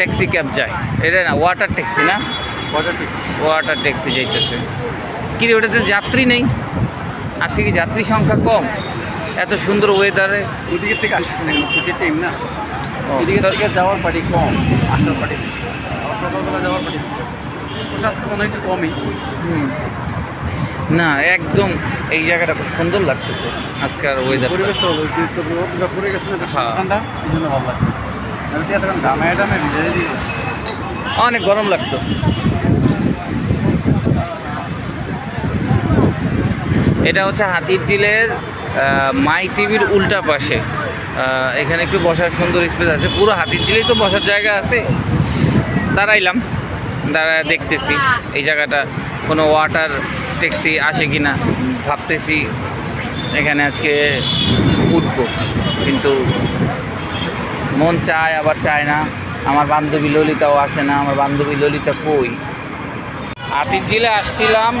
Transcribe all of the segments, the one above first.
Taxi cab যায়। এটা না ওয়াটার ট্যাক্সি না? ওয়াটার ট্যাক্সি ওয়াটার ট্যাক্সি যাইতেছে। কি রে ওটাতে যাত্রী নেই? আজকে কি যাত্রী সংখ্যা কম? এত সুন্দর ওয়েদারে ওদিকের থেকে আসছে ছুটির টাইম না। এদিকে থেকে যাওয়ার পার্টি কম আসার পার্টি সকালবেলা যাওয়ার পার্টি আজকে মনে হয় একটু কমই। না একদম এই জায়গাটা খুব সুন্দর লাগতেছে। আজকের ওয়েদার পরিবেশ পড়ে গেছে না হ্যাঁ। ঠান্ডা এই জন্য ভালো লাগতেছে। অনেক গরম লাগতো। এটা হচ্ছে হাতির ঝিলের মাই টিভির উল্টা পাশে। এখানে একটু বসার সুন্দর স্পেস আছে। পুরো হাতির ঝিলেই তো বসার জায়গা আছে। দাঁড়াইলাম। দাঁড়ায় দেখতেছি এই জায়গাটা। কোনো ওয়াটার ট্যাক্সি আসে কি না ভাবতেছি এখানে আজকে উঠবো। কিন্তু মন চায়, আবার চায় না। আমার বান্ধবী ললিতাও আসে না, আমার বান্ধবী ললিতা কই? আতির জিলে আসছিলাম,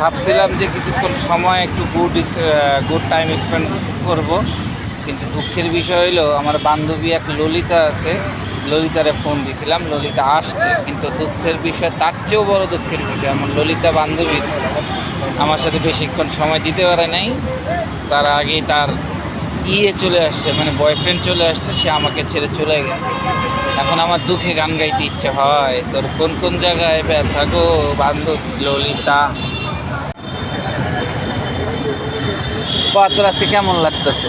ভাবছিলাম যে কিছুক্ষণ সময়, একটু গুড গুড টাইম স্পেন্ড করব। কিন্তু দুঃখের বিষয় হলো আমার বান্ধবী এক ললিতা আছে, ললিতারে ফোন দিয়েছিলাম ললিতা আসছে। কিন্তু দুঃখের বিষয়, তার চেয়েও বড় দুঃখের বিষয়, আমার ললিতা বান্ধবী আমার সাথে বেশিক্ষণ সময় দিতে পারে নাই। তার আগেই তার ইয়ে চলে আসছে মানে বয়ফ্রেন্ড চলে আসছে সে আমাকে ছেড়ে চলে গেছে। এখন আমার দুঃখে গান গাইতে ইচ্ছে হয়। তোর কোন কোন জায়গায় ব্যথা গো বান্ধব ললিতা? বা তোর আজকে কেমন লাগতেছে?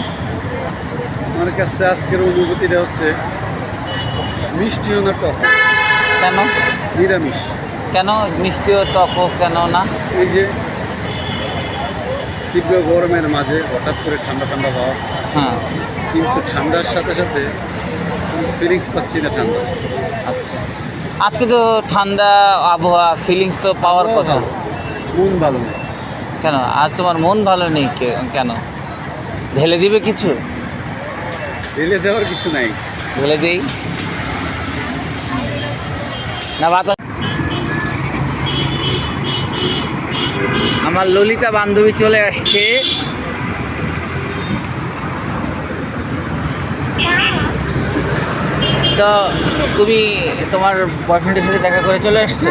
আমার কাছে আজকের অনুভূতিটা হচ্ছে মিষ্টিও না টক। কেন? নিরামিষ। কেন? মিষ্টিও টকও কেন না? এই যে তীব্র গরমের মাঝে হঠাৎ করে ঠান্ডা ঠান্ডা হওয়া। হ্যাঁ। কিন্তু ঠান্ডার সাথে সাথে ফিলিংস পাচ্ছি না ঠান্ডা। আচ্ছা। আজকে তো ঠান্ডা আবহাওয়া ফিলিংস তো পাওয়ার কথা। মন ভালো নেই। কেন? আজ তোমার মন ভালো নেই কেন? ঢেলে দিবে কিছু? ঢেলে দেওয়ার কিছু নাই। ঢেলে দেই। না বাতাস আমার ললিতা বান্ধবী চলে আসছে। তো তুমি তোমার বয়ফ্রেন্ডের সাথে দেখা করে চলে আসছো?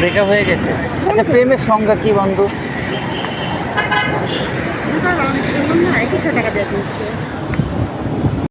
ব্রেকআপ হয়ে গেছে। আচ্ছা প্রেমের সংজ্ঞা কি বন্ধু? টাকা